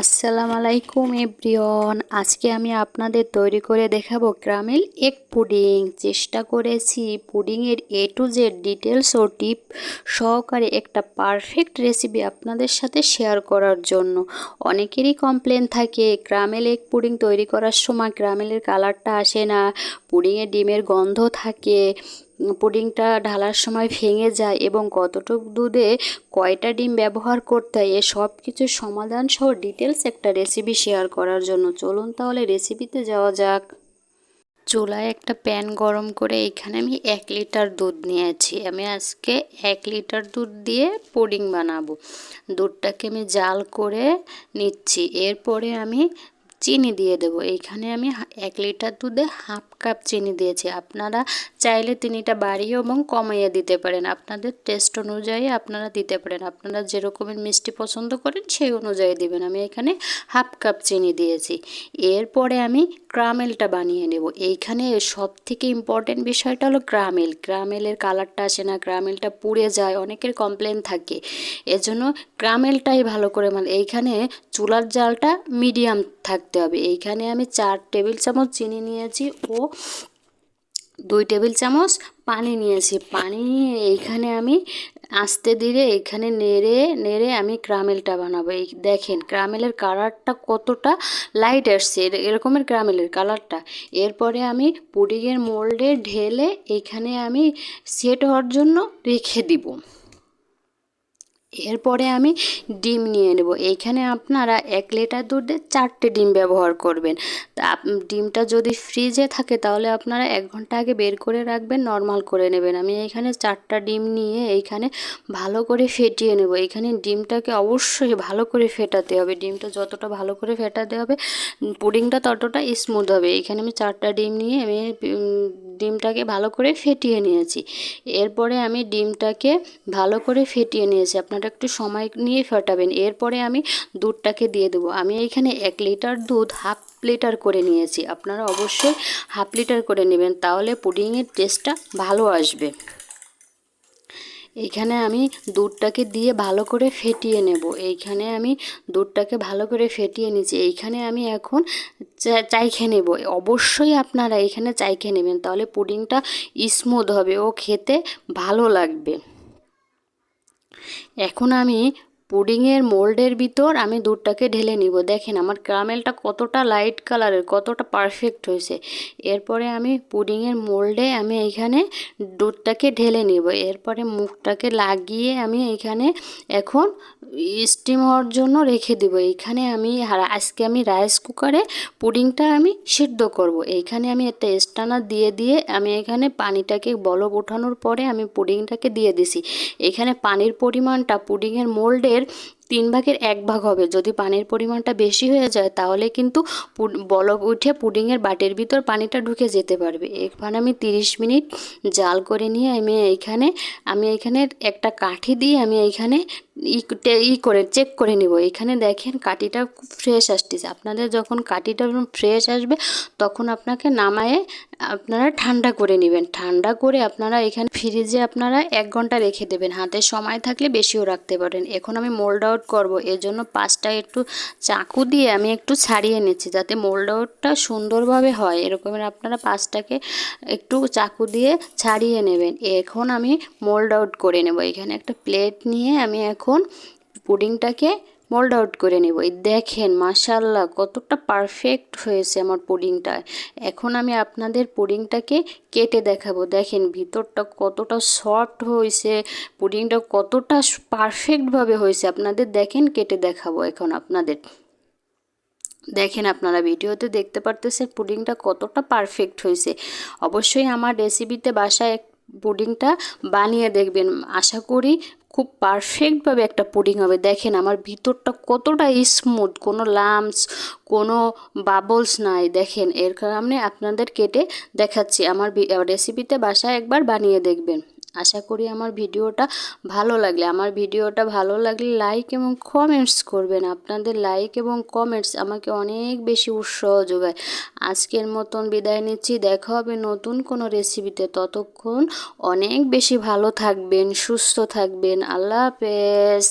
আসসালামু আলাইকুম, এভরিওয়ান। আজকে আমি আপনাদের তৈরি করে দেখাবো ক্রামেল এগ পুডিং। চেষ্টা করেছি পুডিংয়ের এ টু জেড ডিটেলস ও টিপ সহকারে একটা পারফেক্ট রেসিপি আপনাদের সাথে শেয়ার করার জন্য। অনেকেরই কমপ্লেন থাকে, ক্রামেল এগ পুডিং তৈরি করার সময় ক্রামেলের কালারটা আসে না পুডিংয়ে ডিমের গন্ধ থাকে। পুডিংটা ঢালার সময় ভেঙে যায় এবং কতটুক দুধে কয়টা ডিম ব্যবহার করতে হয়, এ সব কিছুর সমাধান সহ ডিটেলস একটা রেসিপি শেয়ার করার জন্য। চলুন তাহলে রেসিপিতে যাওয়া যাক। চুলায় একটা প্যান গরম করে এখানে আমি এক লিটার দুধ নিয়েছি। আমি আজকে এক লিটার দুধ দিয়ে পুডিং বানাবো। দুধটাকে আমি জাল করে নিচ্ছি। এরপরে আমি চিনি দিয়ে দেবো। এইখানে আমি এক লিটার দুধে হাফ কাপ চিনি দিয়েছি। আপনারা চাইলে চিনিটা বাড়িয়ে এবং কমাইয়ে দিতে পারেন। আপনাদের টেস্ট অনুযায়ী আপনারা দিতে পারেন। আপনারা যেরকমের মিষ্টি পছন্দ করেন, সেই অনুযায়ী দিবেন। আমি এখানে হাফ কাপ চিনি দিয়েছি। এরপরে আমি ক্রামেলটা বানিয়ে নেব। এইখানে সব থেকে ইম্পর্টেন্ট বিষয়টা হলো ক্রামেল। ক্রামেলের কালারটা আসে না, ক্রামেলটা পুড়ে যায়, অনেকের কমপ্লেন থাকে। এজন্য ক্রামেলটাই ভালো করে মানে এইখানে চুলার জালটা মিডিয়াম থাকতে হবে। এইখানে আমি চার টেবিল চামচ চিনি নিয়েছি ও দুই টেবিল চামচ পানি নিয়েছি। পানি নিয়ে এইখানে আমি আস্তে ধীরে এখানে নেড়ে নেড়ে আমি ক্রামেলটা বানাবো। এই দেখেন ক্রামেলের কালারটা কতটা লাইট আসছে। এরকমের ক্রামেলের কালারটা। এরপরে আমি পুডিংয়ের মোল্ডে ঢেলে এইখানে আমি সেট হওয়ার জন্য রেখে দিব। এরপরে আমি ডিম নিয়ে নেব। এইখানে আপনারা এক লিটার দুধে চারটে ডিম ব্যবহার করবেন। তা ডিমটা যদি ফ্রিজে থাকে তাহলে আপনারা এক ঘণ্টা আগে বের করে রাখবেন, নর্মাল করে নেবেন। আমি এখানে চারটা ডিম নিয়ে এইখানে ভালো করে ফেটিয়ে নেব। এইখানে ডিমটাকে অবশ্যই ভালো করে ফেটাতে হবে। ডিমটা যতটা ভালো করে ফেটাতে হবে, পুডিংটা ততটা স্মুথ হবে। এইখানে আমি চারটা ডিম নিয়ে আমি ডিমটাকে ভালো করে ফেটিয়ে নিয়েছি। এরপরে আমি ডিমটাকে ভালো করে ফেটিয়ে নিয়েছি। আপনারা একটু সময় নিয়ে ফেটাবেন। এরপরে আমি দুধটাকে দিয়ে দেবো। আমি এইখানে এক লিটার দুধ হাফ লিটার করে নিয়েছি। আপনারা অবশ্যই হাফ লিটার করে নেবেন, তাহলে পুডিংয়ের টেস্টটা ভালো আসবে। এইখানে আমি দুধটাকে দিয়ে ভালো করে ফেটিয়ে নেব। এইখানে আমি দুধটাকে ভালো করে ফেটিয়ে নিচ্ছি এইখানে আমি এখন চাইখে নেব। অবশ্যই আপনারা এখানে চাইখে নেবেন, তাহলে পুডিংটা স্মুথ হবে ও খেতে ভালো লাগবে। এখন আমি পুডিংয়ের মোল্ডের ভিতর আমি দুধটাকে ঢেলে নিব। দেখেন আমার ক্যারামেলটা কতটা লাইট কালারের কতটা পারফেক্ট হয়েছে। এরপরে আমি পুডিংয়ের মোল্ডে আমি এইখানে দুধটাকে ঢেলে নিব। এরপরে মুখটাকে লাগিয়ে আমি এইখানে এখন স্টিম হওয়ার জন্য রেখে দেব। এইখানে আমি আজকে আমি রাইস কুকারে পুডিংটা আমি সিদ্ধ করব। এইখানে আমি একটা স্টানার দিয়ে দিয়ে আমি এখানে পানিটাকে বলব ওঠানোর পরে আমি পুডিংটাকে দিয়ে দিছি। এখানে পানির পরিমাণটা পুডিংয়ের মোল্ডে এর তিন ভাগের এক ভাগ হবে। যদি পানির পরিমাণটা বেশি হয়ে যায়, তাহলে কিন্তু বলক উঠে পুডিংয়ের বাটির ভিতর পানিটা ঢুকে যেতে পারবে। এখানে আমি তিরিশ মিনিট জাল করে নিয়ে আমি এইখানে, আমি এখানে একটা কাঠি দিয়ে আমি এইখানে ই করে, চেক করে নিব। এখানে দেখেন খুব ফ্রেশ আসতেছে। আপনাদের যখন কাঠিটা ফ্রেশ আসবে, তখন আপনাকে নামায়ে আপনারা ঠান্ডা করে নেবেন। ঠান্ডা করে আপনারা এখানে ফ্রিজে আপনারা এক ঘণ্টা রেখে দেবেন। হাতে সময় থাকলে বেশিও রাখতে পারেন। এখন আমি মোল্ড করব। এর জন্য পাঁচটা একটু চাকু দিয়ে আমি একটু ছাড়িয়ে নিচ্ছি যাতে মোল্ড আউটটা সুন্দরভাবে হয়। এরকমের আপনারা পাঁচটাকে একটু চাকু দিয়ে ছাড়িয়ে নেবেন। এখন আমি মোল্ড আউট করে নেব। এখানে একটা প্লেট নিয়ে আমি এখন পুডিংটাকে মোল্ড আউট করে নেব। এই দেখেন মাশাল্লাহ কতটা পারফেক্ট হয়েছে আমার পুডিংটা। এখন আমি আপনাদের পুডিংটাকে কেটে দেখাবো। দেখেন, ভিতরটা কতটা সফট হয়েছে, পুডিংটা কতটা পারফেক্টভাবে হয়েছে। আপনাদের দেখেন, কেটে দেখাবো এখন আপনাদের। দেখেন, আপনারা ভিডিওতে দেখতে পারতেছেন পুডিংটা কতটা পারফেক্ট হয়েছে। অবশ্যই আমার রেসিপিতে বাসায় পুডিংটা বানিয়ে দেখবেন। আশা করি খুব পারফেক্টভাবে একটা পুডিং হবে। দেখেন আমার ভিতরটা কতটা স্মুথ কোনো লামস কোনো বাবলস নাই। দেখেন, এর কারণে আপনাদের কেটে দেখাচ্ছি। আমার রেসিপিতে বাসায় একবার বানিয়ে দেখবেন। আশা করি আমার ভিডিওটা ভালো লাগলে। আমার ভিডিওটা ভালো লাগলে লাইক এবং কমেন্টস করবেন। আপনাদের লাইক এবং কমেন্টস আমাকে অনেক বেশি উৎসাহ যোগায়। আজকের মতন বিদায় নিচ্ছি। দেখা হবে নতুন কোনো রেসিপিতে ততক্ষণ অনেক বেশি ভালো থাকবেন, সুস্থ থাকবেন। আল্লাহ হাফেজ।